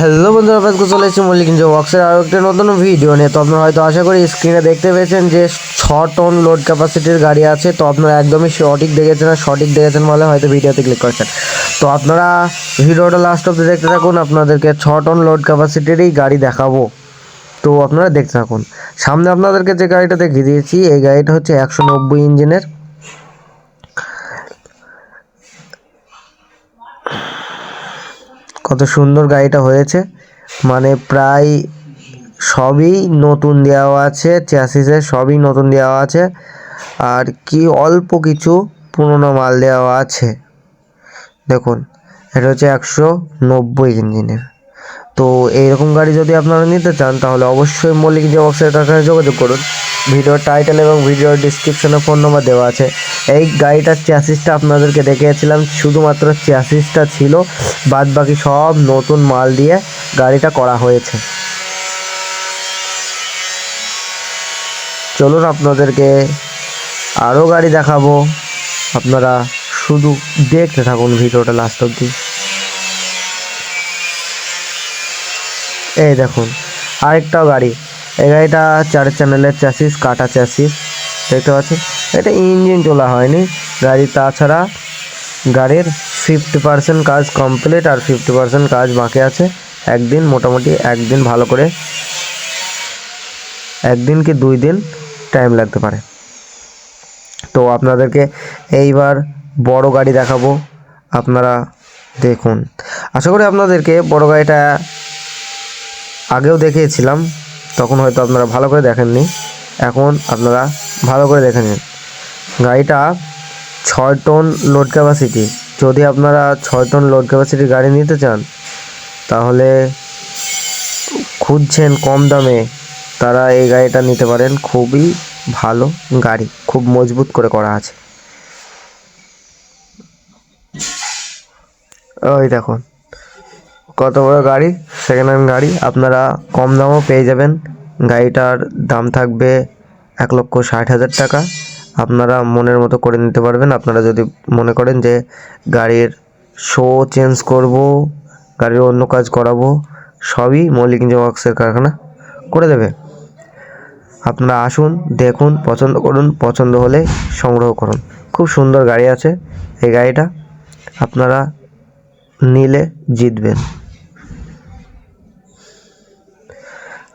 Hello বন্ধুরা আজকে চলে এসেছি মল্লিক যে ওয়াক্সের আরও একটা নতুন ভিডিও নিয়ে। তো আপনারা হয়তো আশা করি স্ক্রিনে দেখতে পেয়েছেন যে ছ টন লোড ক্যাপাসিটির গাড়ি আছে। তো আপনারা একদমই সঠিক দেখেছেন আর সঠিক দেখেছেন বলে হয়তো ভিডিওতে ক্লিক করেছেন। তো আপনারা ভিডিওটা লাস্ট অব্দি দেখতে থাকুন, আপনাদেরকে ছ টন লোড ক্যাপাসিটিরই গাড়ি দেখাবো। তো আপনারা দেখতে থাকুন। সামনে আপনাদেরকে যে গাড়িটা দেখিয়ে দিয়েছি, এই গাড়িটা হচ্ছে একশো নব্বই ইঞ্জিনের কত সুন্দর গাড়িটা হয়েছে। মানে প্রায় সবই নতুন দেওয়া আছে চ্যাসিসে সবই নতুন দেওয়া আছে। আর কি অল্প কিছু পুরনো মাল দেওয়া আছে। দেখুন, এটা হচ্ছে একশো নব্বই ইঞ্জিনের। তো এইরকম গাড়ি যদি আপনারা নিতে চান, তাহলে অবশ্যই মল্লিক যে অফিসের কাছে যোগাযোগ করুন। ভিডিওর টাইটেল এবং ভিডিওর ডিসক্রিপশনে ফোন নম্বর দেওয়া আছে। এই গাড়িটার চ্যাসিসটা আপনাদেরকে দেখিয়েছিলাম, শুধুমাত্র চ্যাসিসটা ছিল। বাদ বাকি সব নতুন মাল দিয়ে গাড়িটা করা হয়েছে। চলুন আপনাদেরকে আরও গাড়ি দেখাবো। আপনারা শুধু দেখতে থাকুন ভিডিওটা লাস্ট অবধি। এই দেখুন, আরেকটাও গাড়ি। এই গাড়িটা চার চ্যানেলের চ্যাসিস কাটা চ্যাসিস দেখতে পাচ্ছেন? এটা ইঞ্জিন তোলা হয়নি। গাড়ি তাছাড়া গাড়ির ফিফটি পার্সেন্ট কাজ কমপ্লিট আর ফিফটি পার্সেন্ট কাজ বাকি আছে। একদিন, মোটামুটি একদিন ভালো করে, একদিন কি দুই দিন টাইম লাগতে পারে। তো আপনাদেরকে এইবার বড় গাড়ি দেখাবো। আপনারা দেখুন। আশা করি আপনাদেরকে বড় গাড়িটা আগেও দেখিয়েছিলাম, তখন হয়তো আপনারা ভালো করে দেখেননি। এখন আপনারা ভালো করে দেখে নিন। গাড়িটা ছয় টন লোড ক্যাপাসিটি যদি আপনারা ছয় টন লোড ক্যাপাসিটির গাড়ি নিতে চান, তাহলে খুঁজছেন কম দামে, তারা এই গাড়িটা নিতে পারেন। খুবই ভালো গাড়ি, খুব মজবুত করে করা আছে। ওই দেখুন। কত বড় গাড়ি? সেকেন্ড হ্যান্ড গাড়ি। আপনারা কম দামও পেয়ে যাবেন। গাড়িটার দাম থাকবে এক লক্ষ ষাট হাজার টাকা। আপনারা মনের মতো করে নিতে পারবেন। আপনারা যদি মনে করেন যে গাড়ির শো চেঞ্জ করব, গাড়ির অন্য কাজ করাবো, সবই মৌলিক ওয়ার্কসের কারখানা করে দেবে। আপনারা আসুন, দেখুন, পছন্দ করুন, পছন্দ হলে সংগ্রহ করুন। খুব সুন্দর গাড়ি আছে এই গাড়িটা। আপনারা নিলে জিতবেন।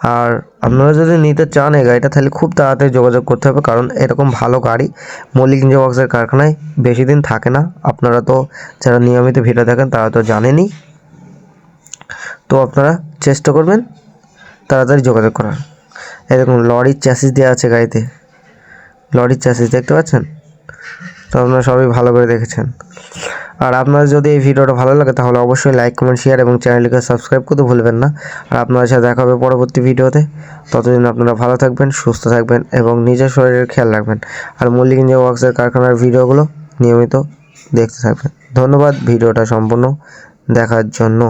আর আপনারা যদি নিতে চান এই গাড়িটা, তাহলে খুব তাড়াতাড়ি যোগাযোগ করতে হবে, কারণ এরকম ভালো গাড়ি মল্লিক ইঞ্জিন কারখানায় বেশি দিন থাকে না। আপনারা তো যারা নিয়মিত ভিডিও দেখেন, তারা তো জানেনই। তো আপনারা চেষ্টা করবেন তাড়াতাড়ি যোগাযোগ করার। এরকম লরির চ্যাসিস দেওয়া আছে গাড়িতে। লরির চ্যাসিস দেখতে পাচ্ছেন? তো আপনারা সবাই ভালো করে দেখেছেন। আর আপনার যদি এই ভিডিওটা ভালো লাগে, তাহলে অবশ্যই লাইক কমেন্ট শেয়ার এবং চ্যানেলটিকে সাবস্ক্রাইব করতে ভুলবেন না। আর আপনাদের সাথে দেখা হবে পরবর্তী ভিডিওতে। ততদিন আপনারা ভালো থাকবেন, সুস্থ থাকবেন এবং নিজের শরীরের খেয়াল রাখবেন। আর মল্লিক ইঞ্জিন ওয়ার্কসের কারখানার ভিডিওগুলো নিয়মিত দেখতে থাকবেন। ধন্যবাদ, ভিডিওটা সম্পূর্ণ দেখার জন্য।